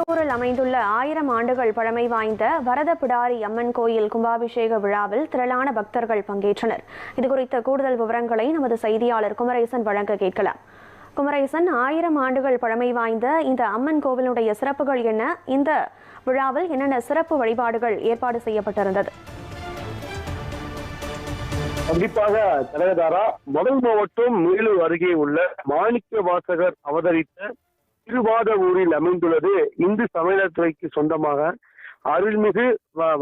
கோவில் அமைந்துள்ள ஆயிரம் ஆண்டுகள் பழமை வாய்ந்த வரத பிடாரி அம்மன் கோயில் கும்பாபிஷேக விழாவில் திரளான பக்தர்கள் பங்கேற்றனர். இதுகுறித்த கூடுதல் விவரங்களை நமது செய்தியாளர் குமரேசன் வழங்க கேட்கலாம். குமரேசன் ஆயிரம் ஆண்டுகள் பழமை வாய்ந்த இந்த அம்மன் கோவிலுடைய சிறப்புகள் என்ன? இந்த விழாவில் என்னென்ன சிறப்பு வழிபாடுகள் ஏற்பாடு செய்யப்பட்டிருந்தது? கண்டிப்பாக தலைவதாரா முதல் மாவட்டம் மேலூர் அருகே உள்ள மாணிக்க வாசகர் அவதரித்த திருவாத ஊரில் அமைந்துள்ளது. இந்து சமயத்துறைக்கு சொந்தமாக அருள்மிகு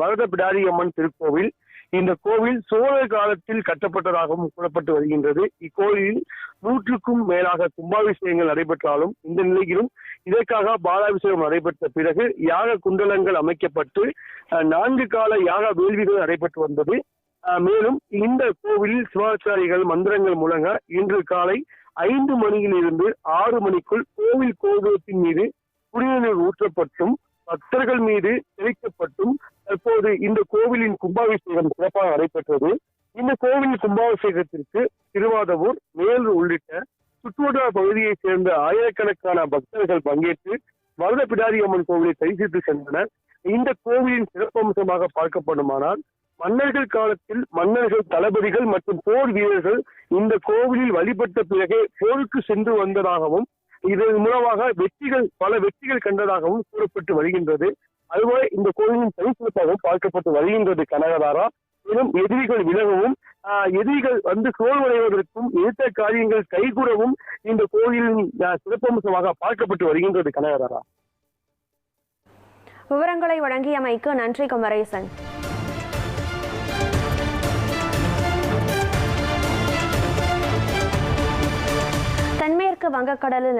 வரத பிடாரி அம்மன் திருக்கோவில். இந்த கோவில் சோழர் காலத்தில் கட்டப்பட்டதாகவும் கூறப்பட்டு வருகின்றது. இக்கோயிலில் நூற்றுக்கும் மேலாக கும்பாபிஷேகங்கள் நடைபெற்றாலும் இந்த நிலையிலும் இதற்காக பாலாபிஷேகம் நடைபெற்ற பிறகு யாக குண்டலங்கள் அமைக்கப்பட்டு நான்கு கால யாக வேள்விகள் நடைபெற்று வந்தது. மேலும் இந்த கோவிலில் சிவாச்சாரிகள் மந்திரங்கள் மூலங்க இன்று காலை ஐந்து மணியிலிருந்து ஆறு மணிக்குள் கோவில் கோபுரத்தின் மீது குடிநீர் ஊற்றப்பட்டும் பக்தர்கள் மீது தெளிக்கப்பட்டும். தற்போது இந்த கோவிலின் கும்பாபிஷேகம் சிறப்பாக நடைபெற்றது. இந்த கோவில் கும்பாபிஷேகத்திற்கு திருவாதவூர் மேலூர் உள்ளிட்ட சுற்றுவட்டார பகுதியைச் சேர்ந்த ஆயிரக்கணக்கான பக்தர்கள் பங்கேற்று வரத பிடாரி அம்மன் கோவிலை தரிசித்து சென்றனர். இந்த கோவிலின் சிறப்பம்சமாக பார்க்கப்படுமானால் மன்னர்கள் காலத்தில் மன்னர்கள் தளபதிகள் மற்றும் போர் வீரர்கள் இந்த கோவிலில் வழிபட்ட பிறகே போருக்கு சென்று வந்ததாகவும் இதன் மூலமாக வெற்றிகள் பல வெற்றிகள் கண்டதாகவும் கூறப்பட்டு வருகின்றது. அதுபோல இந்த கோவிலின் தனிச்சிறப்பாகவும் பார்க்கப்பட்டு வருகின்றது கனகதாரா. மேலும் எதிரிகள் விலகவும் ஆஹ், எதிரிகள் வந்து சோர்வடைவதற்கும் எடுத்த காரியங்கள் கைகூறவும் இந்த கோவிலின் சிறப்பம்சமாக பார்க்கப்பட்டு வருகின்றது கனகதாரா. விவரங்களை வழங்கியமைக்கு நன்றி குமரேசன். வங்கக்கடலில்